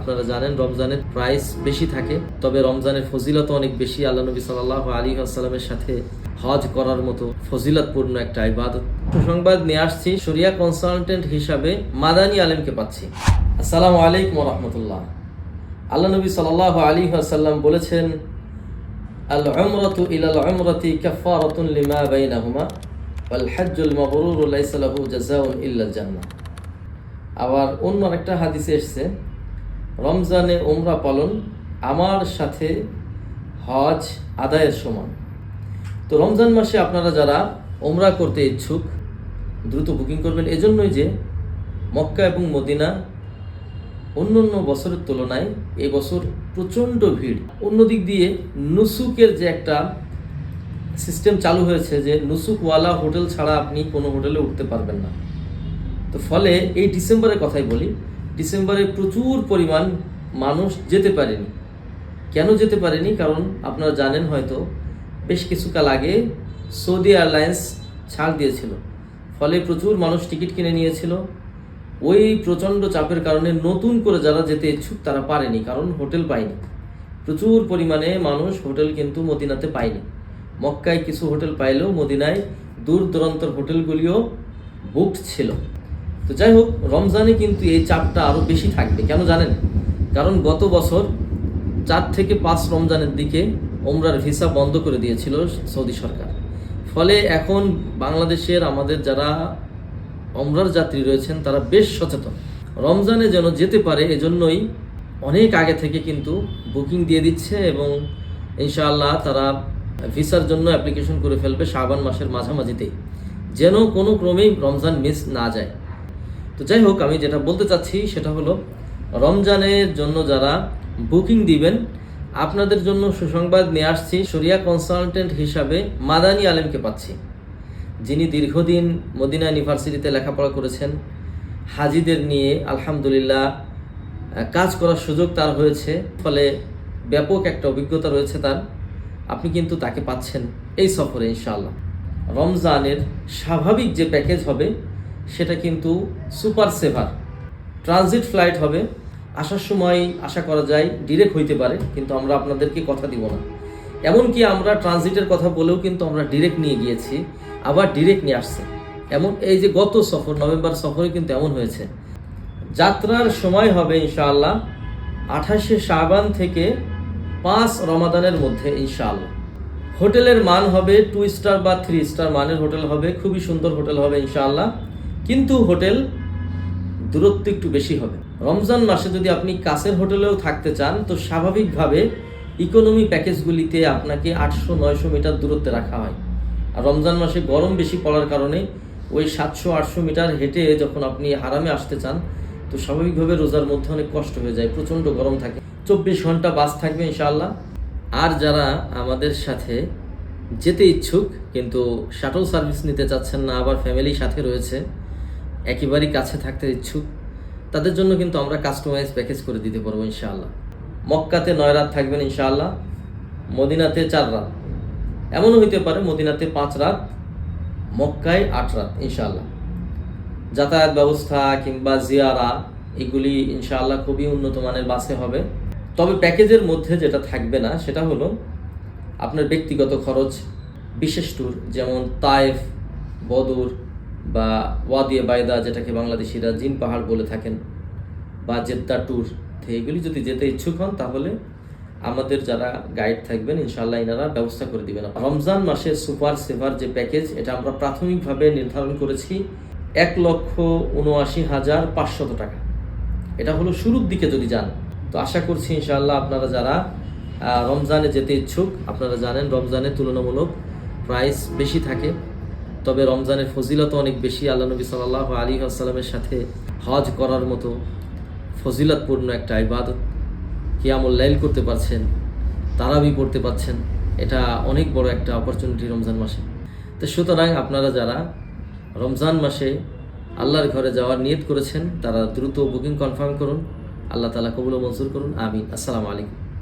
আপনারা জানেন, রমজানের প্রাইস বেশি থাকে, তবে রমজানের ফজিলত অনেক বেশি। আল্লাহ নবী সাল্লাহ আলী আসসালামের সাথে হজ করার মতো ফজিলতপূর্ণ একটা ইবাদত। সুসংবাদ নিয়ে আসছি শরিয়া কনসালটেন্ট হিসাবে মাদানী আলেমকে পাচ্ছি। আসসালামু আলাইকুম রহমতুল্লাহ। আল্লাহ নবী সাল্লাহ আলী আসাল্লাম বলেছেন আল উমরাতু ইলাল উমরাতি কাফারাতুন লিমা বাইনাহুমা ওয়াল হজ্জুল মাবরুর লাইসা লাহু জাযাউন ইল্লাল জান্নাহ। আবার অন্য একটা হাদিসে এসেছে রমজানে ওমরা পালন আমার সাথে হজ আদায়ের সমান। তো রমজান মাসে আপনারা যারা ওমরা করতে ইচ্ছুক, দ্রুত বুকিং করবেন। এজন্যই যে মক্কা এবং মদিনা অন্য অন্য বছরের তুলনায় এই বছর প্রচণ্ড ভিড়। অন্যদিক দিয়ে নুসুকের যে একটা সিস্টেম চালু হয়েছে যে নুসুকওয়ালা হোটেল ছাড়া আপনি কোনো হোটেলে উঠতে পারবেন না। তো ফলে এই ডিসেম্বরের কথাই বলি ডিসেম্বরে প্রচুর পরিমাণ মানুষ যেতে পারেনি। কেন যেতে পারেনি? কারণ আপনারা জানেন হয়তো, বেশ কিছুকাল আগে সৌদি এয়ারলাইন্স ছাড় দিয়েছিল। ফলে প্রচুর মানুষ টিকিট কিনে নিয়েছিল। ওই প্রচণ্ড চাপের কারণে নতুন করে যারা যেতে ইচ্ছুক তারা পারেনি, কারণ হোটেল পায়নি। প্রচুর পরিমাণে মানুষ হোটেল কিন্তু মদিনাতে পায়নি। মক্কায় কিছু হোটেল পাইলেও মদিনায় দূর দূরান্তর হোটেলগুলিও বুকড ছিল। তো যাই হোক, রমজানে কিন্তু এই চাপটা আরও বেশি থাকবে, কেন জানেন? কারণ গত বছর চার থেকে পাঁচ রমজানের দিকে ওমরার ভিসা বন্ধ করে দিয়েছিল সৌদি সরকার। ফলে এখন বাংলাদেশের আমাদের যারা অমরার যাত্রী রয়েছেন, তারা বেশ সচেতন। রমজানে যেন যেতে পারে, এজন্যই অনেক আগে থেকে কিন্তু বুকিং দিয়ে দিচ্ছে এবং ইনশাআল্লাহ তারা ভিসার জন্য অ্যাপ্লিকেশন করে ফেলবে শাবান মাসের মাঝামাঝিতেই। যেন কোনো ক্রমেই রমজান মিস না যায়। তো যাই হোক, আমি যেটা বলতে চাচ্ছি সেটা হলো, রমজানের জন্য যারা বুকিং দিবেন, আপনাদের জন্য সুসংবাদ নিয়ে আসছি। শরিয়া কনসালটেন্ট হিসাবে মাদানী আলেমকে পাচ্ছি। যিনি দীর্ঘদিন মদিনা ইউনিভার্সিটিতে লেখাপড়া করেছেন। হাজিদের নিয়ে আলহামদুলিল্লাহ কাজ করার সুযোগ তার হয়েছে। ফলে ব্যাপক একটা অভিজ্ঞতা রয়েছে তার। আপনি কিন্তু তাকে পাচ্ছেন এই সফরে, ইনশাআল্লাহ। রমজানের স্বাভাবিক যে প্যাকেজ হবে সেটা কিন্তু সুপার সেভার। ট্রানজিট ফ্লাইট হবে। আসার সময় আশা করা যায় ডিরেক্ট হইতে পারে, কিন্তু আমরা আপনাদেরকে কথা দিব না। এমনকি আমরা ট্রানজিটের কথা বলেও কিন্তু আমরা ডিরেক্ট নিয়ে গিয়েছি, আবার ডিরেক্ট নিয়ে আসছে। এমন এই যে গত সফর, নভেম্বর সফরে কিন্তু এমন হয়েছে। যাত্রার সময় হবে ইনশাআল্লাহ আঠাশে শাবান থেকে পাঁচ রমাদানের মধ্যে ইনশাআল্লাহ। হোটেলের মান হবে টু স্টার বা থ্রি স্টার, মানের হোটেল হবে, খুবই সুন্দর হোটেল হবে ইনশাআল্লাহ। কিন্তু হোটেল দূরত্ব একটু বেশি হবে। রমজান মাসে যদি আপনি কাছের হোটেলেও থাকতে চান, তো স্বাভাবিকভাবে ইকোনমি প্যাকেজগুলিতে আপনাকে আটশো, নয়শো মিটার দূরত্বে রাখা হয়। আর রমজান মাসে গরম বেশি পড়ার কারণে ওই সাতশো, আটশো মিটার হেঁটে যখন আপনি আরামে আসতে চান, তো স্বাভাবিকভাবে রোজার মধ্যে অনেক কষ্ট হয়ে যায়, প্রচণ্ড গরম থাকে। চব্বিশ ঘণ্টা বাস থাকবে ইনশাআল্লাহ। আর যারা আমাদের সাথে যেতে ইচ্ছুক, কিন্তু শাটল সার্ভিস নিতে চাচ্ছেন না, আবার ফ্যামিলি সাথে রয়েছে একেবারেই কাছে থাকতে ইচ্ছুক। তাদের জন্য কিন্তু আমরা কাস্টমাইজ প্যাকেজ করে দিতে পারব ইনশাআল্লাহ। মক্কাতে নয় রাত থাকবেন ইনশাআল্লাহ, মদিনাতে চার রাত। এমনও হইতে পারে মদিনাতে পাঁচ রাত, মক্কায় আট রাত ইনশাআল্লাহ। যাতায়াত ব্যবস্থা কিংবা জিয়ারা, এগুলি ইনশাআল্লাহ খুবই উন্নত মানের বাসে হবে। তবে প্যাকেজের মধ্যে যেটা থাকবে না, সেটা হলো আপনার ব্যক্তিগত খরচ, বিশেষ ট্যুর যেমন তায়েফ, বদর বা ওয়াদিয়া বায়দা যেটাকে বাংলাদেশিরা জিন পাহাড় বলে থাকেন, বা জেদ্দা ট্যুর এগুলি যদি যেতে ইচ্ছুক হন, তাহলে আমাদের যারা গাইড থাকবেন ইনশাল্লাহ এনারা ব্যবস্থা করে দিবেন। রমজান মাসের সুপার সেভার যে প্যাকেজ, এটা আমরা প্রাথমিকভাবে নির্ধারণ করেছি এক লক্ষ উনআশি হাজার পাঁচশত টাকা। এটা হলো শুরুর দিকে যদি যান। তো আশা করছি ইনশাআল্লাহ আপনারা যারা রমজানে যেতে ইচ্ছুক, আপনারা জানেন রমজানে তুলনামূলক প্রাইস বেশি থাকে। তবে রমজানের ফজিলত অনেক বেশি আল্লাহ নবী সাল্লাহ আলী আসসালামের সাথে হজ করার মতো ফজিলতপূর্ণ একটা ইবাদত কিয়ামুল লাইল করতে পারছেন, তারাবি পড়তে পারছেন, এটা অনেক বড় একটা অপরচুনিটি রমজান মাসে। তো সুতরাং আপনারা যারা রমজান মাসে আল্লাহর ঘরে যাওয়ার নিয়ত করেছেন, তারা দ্রুত বুকিং কনফার্ম করুন, আল্লাহ তালা কবুল মঞ্জুর করুন, আমিন। আসসালামু আলাইকুম।